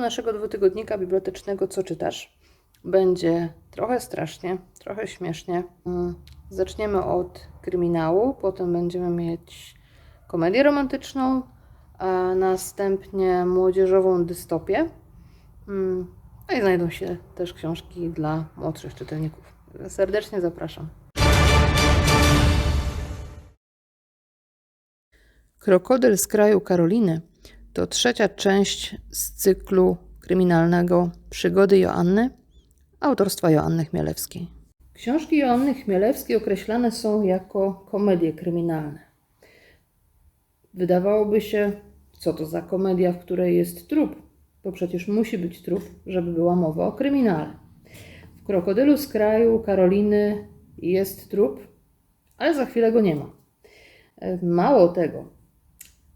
Naszego dwutygodnika bibliotecznego Co czytasz? Będzie trochę strasznie, trochę śmiesznie. Mm, Zaczniemy od kryminału, potem będziemy mieć komedię romantyczną, a następnie młodzieżową dystopię. Mm, No i znajdą się też książki dla młodszych czytelników. Serdecznie zapraszam. Krokodyl z kraju Karoliny to trzecia część z cyklu kryminalnego Przygody Joanny autorstwa Joanny Chmielewskiej. Książki Joanny Chmielewskiej określane są jako komedie kryminalne. Wydawałoby się, co to za komedia, w której jest trup, bo przecież musi być trup, żeby była mowa o kryminale. W Krokodylu z kraju Karoliny jest trup, ale za chwilę go nie ma. E, Mało tego,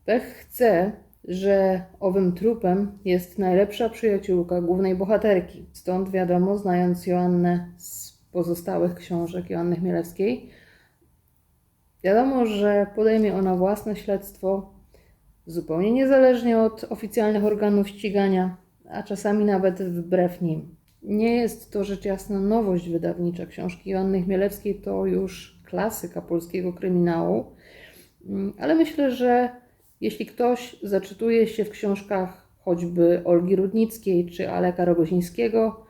Pech chce, że owym trupem jest najlepsza przyjaciółka głównej bohaterki. Stąd wiadomo, znając Joannę z pozostałych książek Joanny Chmielewskiej, wiadomo, że podejmie ona własne śledztwo zupełnie niezależnie od oficjalnych organów ścigania, a czasami nawet wbrew nim. Nie jest to rzecz jasna nowość wydawnicza. Książki Joanny Chmielewskiej to już klasyka polskiego kryminału, Mm, ale myślę, że jeśli ktoś zaczytuje się w książkach choćby Olgi Rudnickiej czy Aleka Rogozińskiego,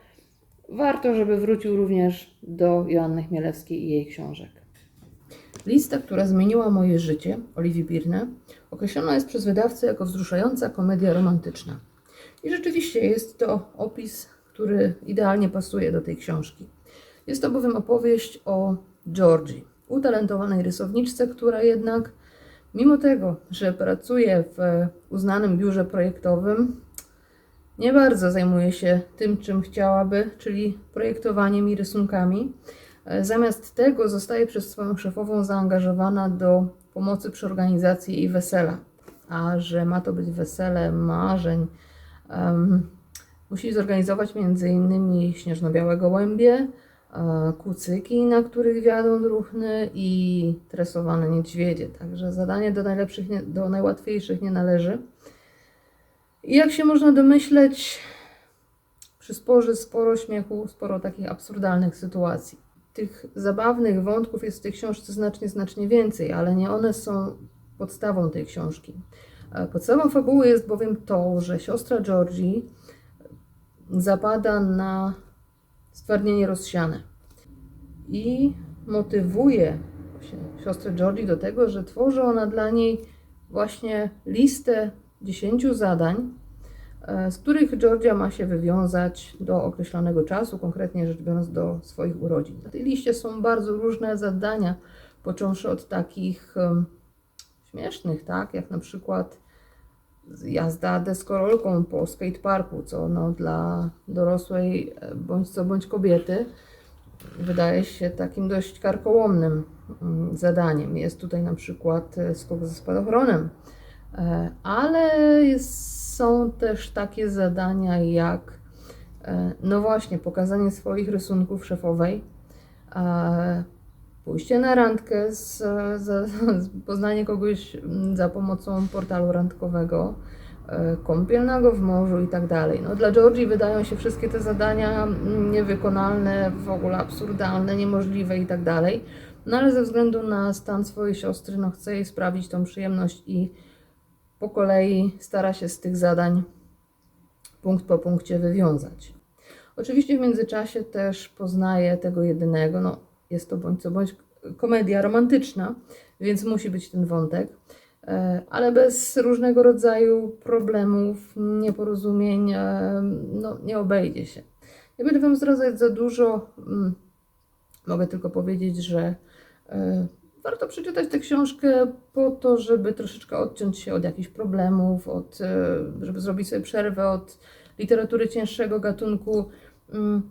warto, żeby wrócił również do Joanny Chmielewskiej i jej książek. Lista, która zmieniła moje życie, Oliwii Birne, określona jest przez wydawcę jako wzruszająca komedia romantyczna. I rzeczywiście jest to opis, który idealnie pasuje do tej książki. Jest to bowiem opowieść o Georgie, utalentowanej rysowniczce, która jednak Mimo tego, że pracuje w uznanym biurze projektowym, nie bardzo zajmuje się tym, czym chciałaby, czyli projektowaniem i rysunkami. E, Zamiast tego zostaje przez swoją szefową zaangażowana do pomocy przy organizacji jej wesela. A że ma to być wesele marzeń, em, musi zorganizować m.in. śnieżno-białe gołębie, e, kucyki, na których wiadą druchny i tresowane niedźwiedzie. Także zadanie do najlepszych, do najłatwiejszych nie należy. I jak się można domyśleć, przysporzy sporo śmiechu, sporo takich absurdalnych sytuacji. Tych zabawnych wątków jest w tej książce znacznie, znacznie więcej, ale nie one są podstawą tej książki. E, Podstawą fabuły jest bowiem to, że siostra Georgie zapada na stwardnienie rozsiane i motywuje siostrę Georgie do tego, że tworzy ona dla niej właśnie listę 10 zadań, e, z których Georgia ma się wywiązać do określonego czasu, konkretnie rzecz biorąc do swoich urodzin. Na tej liście są bardzo różne zadania, począwszy od takich śmiesznych, tak, jak na przykład jazda deskorolką po skateparku, co no, dla dorosłej e, bądź co bądź kobiety wydaje się takim dość karkołomnym mm, zadaniem. Jest tutaj na przykład e, skok ze spadochronem, E, ale są też takie zadania jak no właśnie pokazanie swoich rysunków szefowej, pójście na randkę, z, z, z poznanie kogoś mm, za pomocą portalu randkowego, e, kąpiel nago w morzu i tak dalej. No, dla Georgii wydają się wszystkie te zadania mm, niewykonalne, w ogóle absurdalne, niemożliwe i tak dalej. No ale ze względu na stan swojej siostry, no chce jej sprawić tą przyjemność i po kolei stara się z tych zadań punkt po punkcie wywiązać. Oczywiście w międzyczasie też poznaje tego jedynego, no jest to bądź co bądź komedia romantyczna, więc musi być ten wątek, e, ale bez różnego rodzaju problemów, nieporozumień, e, no nie obejdzie się. Nie będę Wam zdradzać za dużo, mm, mogę tylko powiedzieć, że e, warto przeczytać tę książkę po to, żeby troszeczkę odciąć się od jakichś problemów, od, żeby zrobić sobie przerwę od literatury cięższego gatunku. Mm,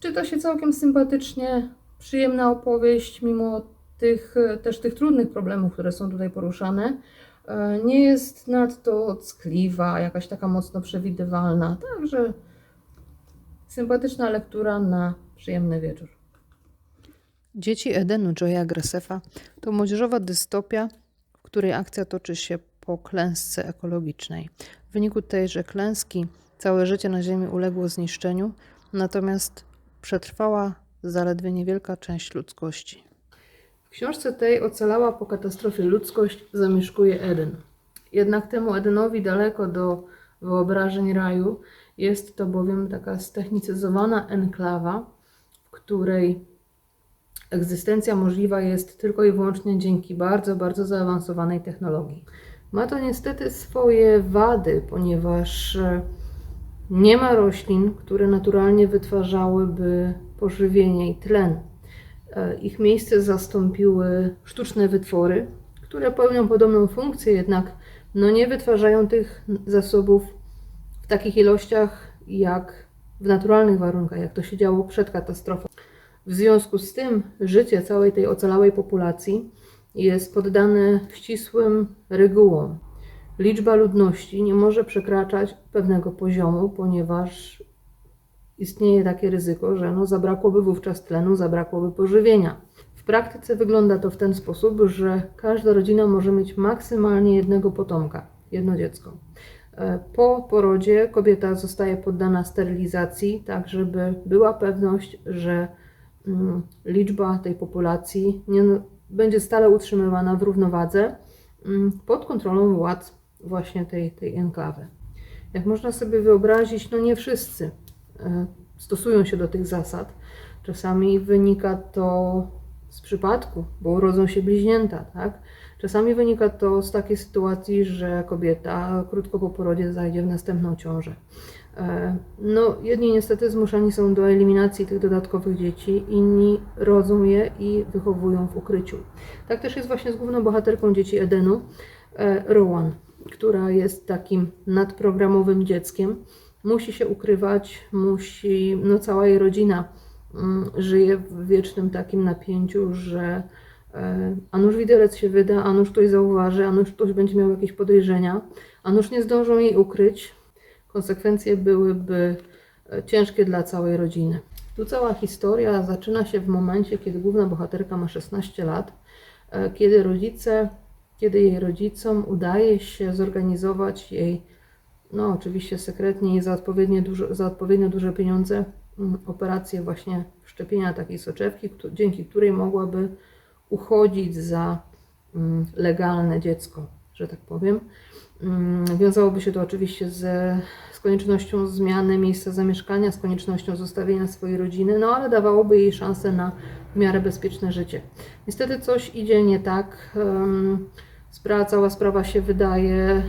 Czyta się całkiem sympatycznie, przyjemna opowieść, mimo tych, e, też tych trudnych problemów, które są tutaj poruszane. E, Nie jest nadto ckliwa, jakaś taka mocno przewidywalna, także sympatyczna lektura na przyjemny wieczór. Dzieci Edenu Joya Grassefa to młodzieżowa dystopia, w której akcja toczy się po klęsce ekologicznej. W wyniku tejże klęski całe życie na Ziemi uległo zniszczeniu, natomiast przetrwała zaledwie niewielka część ludzkości. W książce tej ocalała po katastrofie ludzkość zamieszkuje Eden. Jednak temu Edenowi daleko do wyobrażeń raju. Jest to bowiem taka stechnicyzowana enklawa, w której egzystencja możliwa jest tylko i wyłącznie dzięki bardzo, bardzo zaawansowanej technologii. Ma to niestety swoje wady, ponieważ e, nie ma roślin, które naturalnie wytwarzałyby pożywienie i tlen. E, Ich miejsce zastąpiły sztuczne wytwory, które pełnią podobną funkcję, jednak no nie wytwarzają tych zasobów w takich ilościach jak w naturalnych warunkach, jak to się działo przed katastrofą. W związku z tym życie całej tej ocalałej populacji jest poddane ścisłym regułom. Liczba ludności nie może przekraczać pewnego poziomu, ponieważ istnieje takie ryzyko, że no zabrakłoby wówczas tlenu, zabrakłoby pożywienia. W praktyce wygląda to w ten sposób, że każda rodzina może mieć maksymalnie jednego potomka, jedno dziecko. E, Po porodzie kobieta zostaje poddana sterylizacji, tak żeby była pewność, że mm, liczba tej populacji nie, będzie stale utrzymywana w równowadze mm, pod kontrolą władz właśnie tej, tej enklawy. Jak można sobie wyobrazić, no nie wszyscy stosują się do tych zasad. Czasami wynika to z przypadku, bo urodzą się bliźnięta, tak? Czasami wynika to z takiej sytuacji, że kobieta krótko po porodzie zajdzie w następną ciążę. E, No, jedni niestety zmuszani są do eliminacji tych dodatkowych dzieci, inni rodzą je i wychowują w ukryciu. Tak też jest właśnie z główną bohaterką dzieci Edenu, e, Rowan, która jest takim nadprogramowym dzieckiem. Musi się ukrywać, musi, no cała jej rodzina mm, żyje w wiecznym takim napięciu, że e, a nuż widelec się wyda, a nuż ktoś zauważy, a nuż ktoś będzie miał jakieś podejrzenia, a nuż nie zdążą jej ukryć. Konsekwencje byłyby e, ciężkie dla całej rodziny. Tu cała historia zaczyna się w momencie, kiedy główna bohaterka ma 16 lat, e, kiedy rodzice, kiedy jej rodzicom udaje się zorganizować jej, no oczywiście sekretnie i za, odpowiednie duże, za odpowiednio duże pieniądze, mm, operację właśnie wszczepienia takiej soczewki, dzięki której mogłaby uchodzić za mm, legalne dziecko, że tak powiem. Mm, Wiązałoby się to oczywiście z koniecznością zmiany miejsca zamieszkania, z koniecznością zostawienia swojej rodziny, no ale dawałoby jej szansę na w miarę bezpieczne życie. Niestety coś idzie nie tak. em, Sprawa, cała sprawa się wydaje.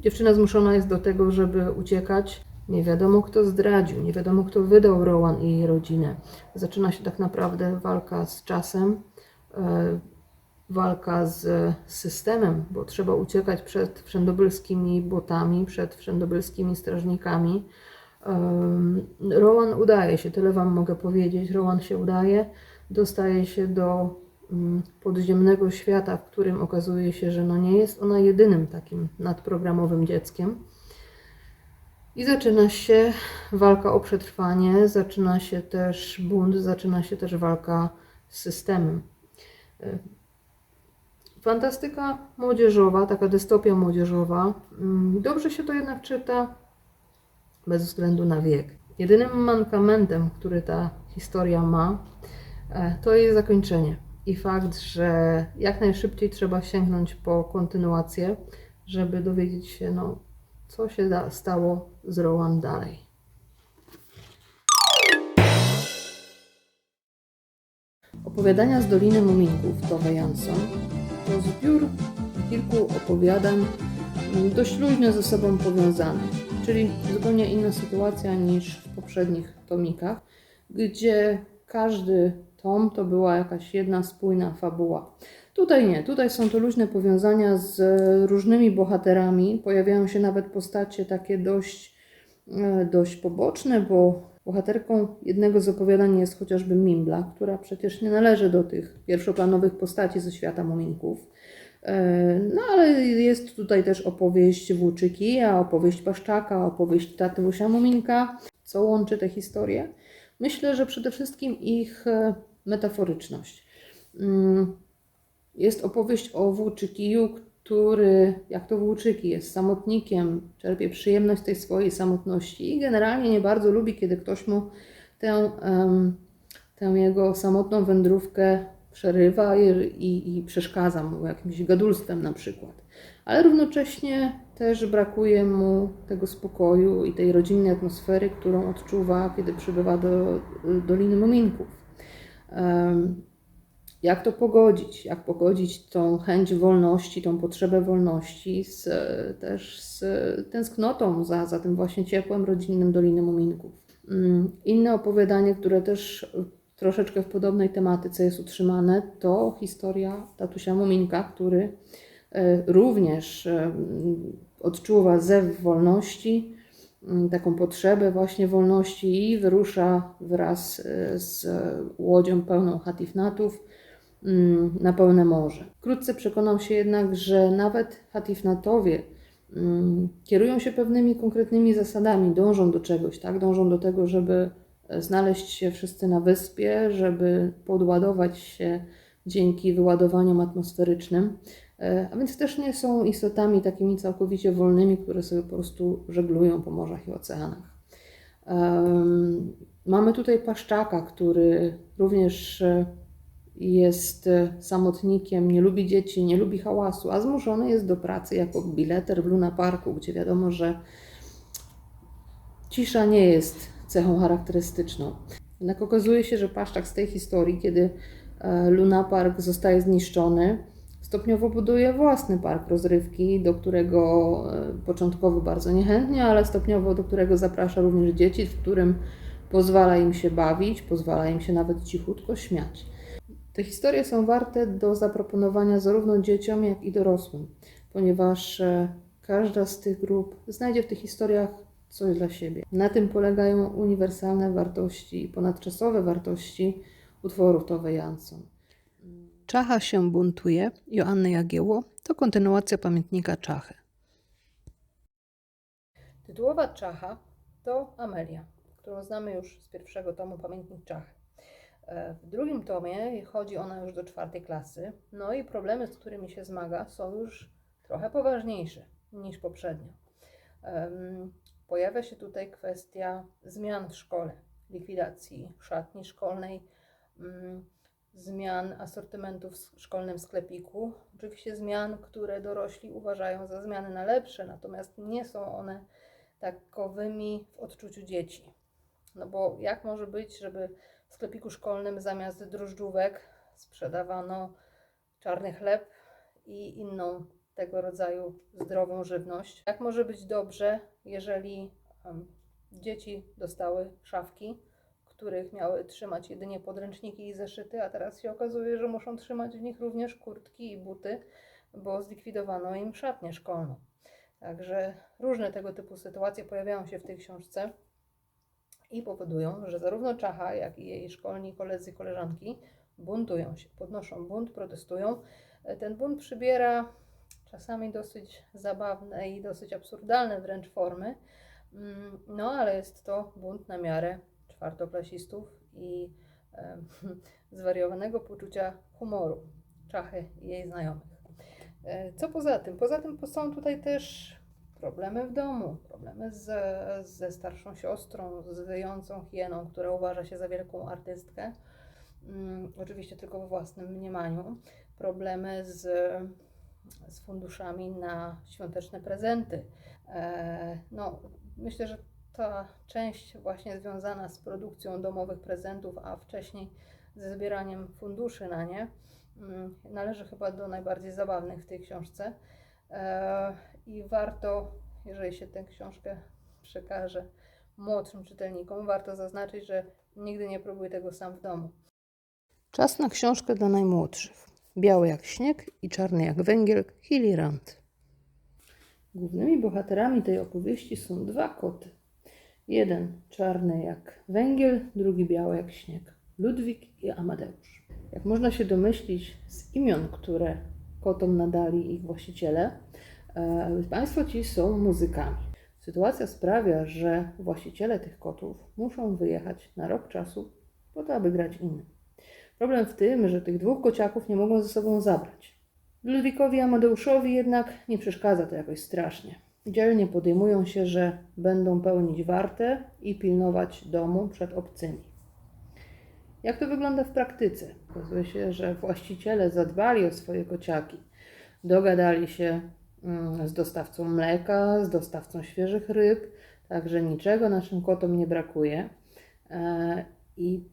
Dziewczyna zmuszona jest do tego, żeby uciekać. Nie wiadomo, kto zdradził, nie wiadomo, kto wydał Rowan i jej rodzinę. Zaczyna się tak naprawdę walka z czasem, e, walka z systemem, bo trzeba uciekać przed wszędobylskimi botami, przed wszędobylskimi strażnikami. Rowan udaje się, tyle Wam mogę powiedzieć. Rowan się udaje, dostaje się do podziemnego świata, w którym okazuje się, że no nie jest ona jedynym takim nadprogramowym dzieckiem. I zaczyna się walka o przetrwanie, zaczyna się też bunt, zaczyna się też walka z systemem. Y, Fantastyka młodzieżowa, taka dystopia młodzieżowa. Mm, Dobrze się to jednak czyta bez względu na wiek. Jedynym mankamentem, który ta historia ma, e, to jej zakończenie. I fakt, że jak najszybciej trzeba sięgnąć po kontynuację, żeby dowiedzieć się, no, co się da- stało z Rowan dalej. Opowiadania z Doliny Muminków Tove Jansson to zbiór kilku opowiadań mm, dość luźno ze sobą powiązanych, czyli zupełnie inna sytuacja niż w poprzednich tomikach, gdzie każdy tom to była jakaś jedna spójna fabuła. Tutaj nie, tutaj są to luźne powiązania z różnymi bohaterami. Pojawiają się nawet postacie takie dość, e, dość poboczne, bo bohaterką jednego z opowiadań jest chociażby Mimbla, która przecież nie należy do tych pierwszoplanowych postaci ze świata muminków. E, No ale jest tutaj też opowieść Włóczyki, a opowieść Paszczaka, opowieść Tatusia Muminka. Co łączy te historie? Myślę, że przede wszystkim ich e, metaforyczność. Mm, Jest opowieść o włóczykiju, który, jak to włóczyki, jest samotnikiem, czerpie przyjemność tej swojej samotności i generalnie nie bardzo lubi, kiedy ktoś mu tę, tę jego samotną wędrówkę przerywa i, i, i przeszkadza mu jakimś gadulstwem na przykład. Ale równocześnie też brakuje mu tego spokoju i tej rodzinnej atmosfery, którą odczuwa, kiedy przybywa do Doliny Muminków. Jak to pogodzić? Jak pogodzić tą chęć wolności, tą potrzebę wolności z, też z tęsknotą za, za tym właśnie ciepłem rodzinnym Doliny Muminków? Mm, Inne opowiadanie, które też troszeczkę w podobnej tematyce jest utrzymane, to historia tatusia Muminka, który e, również odczuwa zew wolności, taką potrzebę właśnie wolności i wyrusza wraz e, z łodzią pełną hatifnatów mm, na pełne morze. Wkrótce przekonał się jednak, że nawet hatifnatowie mm, kierują się pewnymi konkretnymi zasadami, dążą do czegoś, tak? Dążą do tego, żeby znaleźć się wszyscy na wyspie, żeby podładować się dzięki wyładowaniom atmosferycznym. E, A więc też nie są istotami takimi całkowicie wolnymi, które sobie po prostu żeglują po morzach i oceanach. Mamy tutaj paszczaka, który również e, jest e, samotnikiem, nie lubi dzieci, nie lubi hałasu, a zmuszony jest do pracy jako bileter w Luna Parku, gdzie wiadomo, że cisza nie jest cechą charakterystyczną. Jednak okazuje się, że paszczak z tej historii, kiedy Luna Park zostaje zniszczony, stopniowo buduje własny park rozrywki, do którego e, początkowo bardzo niechętnie, ale stopniowo do którego zaprasza również dzieci, w którym pozwala im się bawić, pozwala im się nawet cichutko śmiać. Te historie są warte do zaproponowania zarówno dzieciom, jak i dorosłym, ponieważ e, każda z tych grup znajdzie w tych historiach coś dla siebie. Na tym polegają uniwersalne wartości i ponadczasowe wartości utworów Tove Jansson. Czacha się buntuje Joanny Jagiełło to kontynuacja pamiętnika Czachy. Tytułowa Czacha to Amelia, którą znamy już z pierwszego tomu Pamiętnik Czachy. E, W drugim tomie chodzi ona już do czwartej klasy, no i problemy, z którymi się zmaga, są już trochę poważniejsze niż poprzednio. Pojawia się tutaj kwestia zmian w szkole, likwidacji szatni szkolnej, mm, zmian asortymentu w szkolnym sklepiku. Oczywiście zmian, które dorośli uważają za zmiany na lepsze, natomiast nie są one takowymi w odczuciu dzieci. No bo jak może być, żeby w sklepiku szkolnym zamiast drożdżówek sprzedawano czarny chleb i inną tego rodzaju zdrową żywność? Jak może być dobrze, jeżeli em, dzieci dostały szafki, których miały trzymać jedynie podręczniki i zeszyty, a teraz się okazuje, że muszą trzymać w nich również kurtki i buty, bo zlikwidowano im szatnię szkolną. Także różne tego typu sytuacje pojawiają się w tej książce i powodują, że zarówno Czacha, jak i jej szkolni koledzy i koleżanki buntują się, podnoszą bunt, protestują. Ten bunt przybiera czasami dosyć zabawne i dosyć absurdalne wręcz formy, Mm, no ale jest to bunt na miarę czwartoklasistów i e, zwariowanego poczucia humoru Czachy i jej znajomych. E, Co poza tym? Poza tym są tutaj też problemy w domu, problemy z, ze starszą siostrą, z wyjącą hieną, która uważa się za wielką artystkę, mm, oczywiście tylko we własnym mniemaniu, problemy z, z funduszami na świąteczne prezenty. E, no, myślę, że ta część właśnie związana z produkcją domowych prezentów, a wcześniej ze zbieraniem funduszy na nie, mm, należy chyba do najbardziej zabawnych w tej książce. E, I warto, jeżeli się tę książkę przekaże młodszym czytelnikom, warto zaznaczyć, że nigdy nie próbuj tego sam w domu. Czas na książkę dla najmłodszych. Biały jak śnieg i czarny jak węgiel Hilly Rand. Głównymi bohaterami tej opowieści są dwa koty. Jeden czarny jak węgiel, drugi biały jak śnieg. Ludwik i Amadeusz. Jak można się domyślić z imion, które kotom nadali ich właściciele, e, państwo ci są muzykami. Sytuacja sprawia, że właściciele tych kotów muszą wyjechać na rok czasu po to, aby grać innym. Problem w tym, że tych dwóch kociaków nie mogą ze sobą zabrać. Ludwikowi Amadeuszowi jednak nie przeszkadza to jakoś strasznie. Dzielnie podejmują się, że będą pełnić wartę i pilnować domu przed obcymi. Jak to wygląda w praktyce? Okazuje się, że właściciele zadbali o swoje kociaki. Dogadali się mm, z dostawcą mleka, z dostawcą świeżych ryb, także niczego naszym kotom nie brakuje. E, I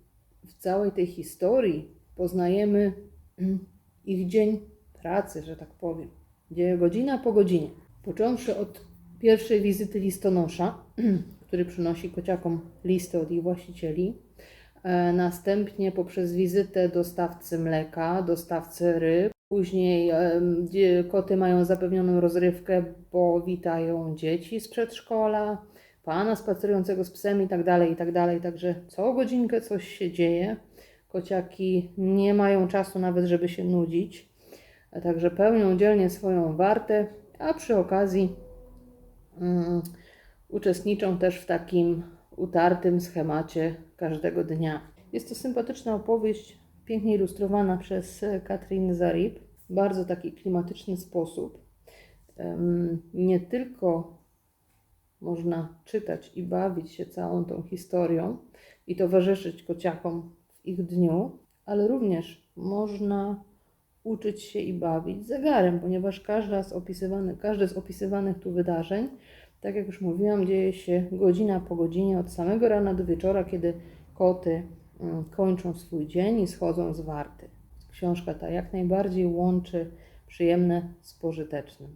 w całej tej historii poznajemy mm, ich dzień pracy, że tak powiem. Dzieje godzina po godzinie. Począwszy od pierwszej wizyty listonosza, który przynosi kociakom listy od ich właścicieli, e, następnie poprzez wizytę dostawcy mleka, dostawcy ryb, później gdzie koty mają zapewnioną rozrywkę, bo witają dzieci z przedszkola, pana spacerującego z psem i tak dalej, i tak dalej. Także co godzinkę coś się dzieje. Kociaki nie mają czasu nawet, żeby się nudzić. A Także pełnią dzielnie swoją wartę, a przy okazji mm, uczestniczą też w takim utartym schemacie każdego dnia. Jest to sympatyczna opowieść, pięknie ilustrowana przez e, Katrin Zarib, w bardzo taki klimatyczny sposób. Em, Nie tylko można czytać i bawić się całą tą historią i towarzyszyć kociakom w ich dniu, ale również można uczyć się i bawić zegarem, ponieważ każda z opisywany, każde z opisywanych tu wydarzeń, tak jak już mówiłam, dzieje się godzina po godzinie od samego rana do wieczora, kiedy koty mm, kończą swój dzień i schodzą z warty. Książka ta jak najbardziej łączy przyjemne z pożytecznym.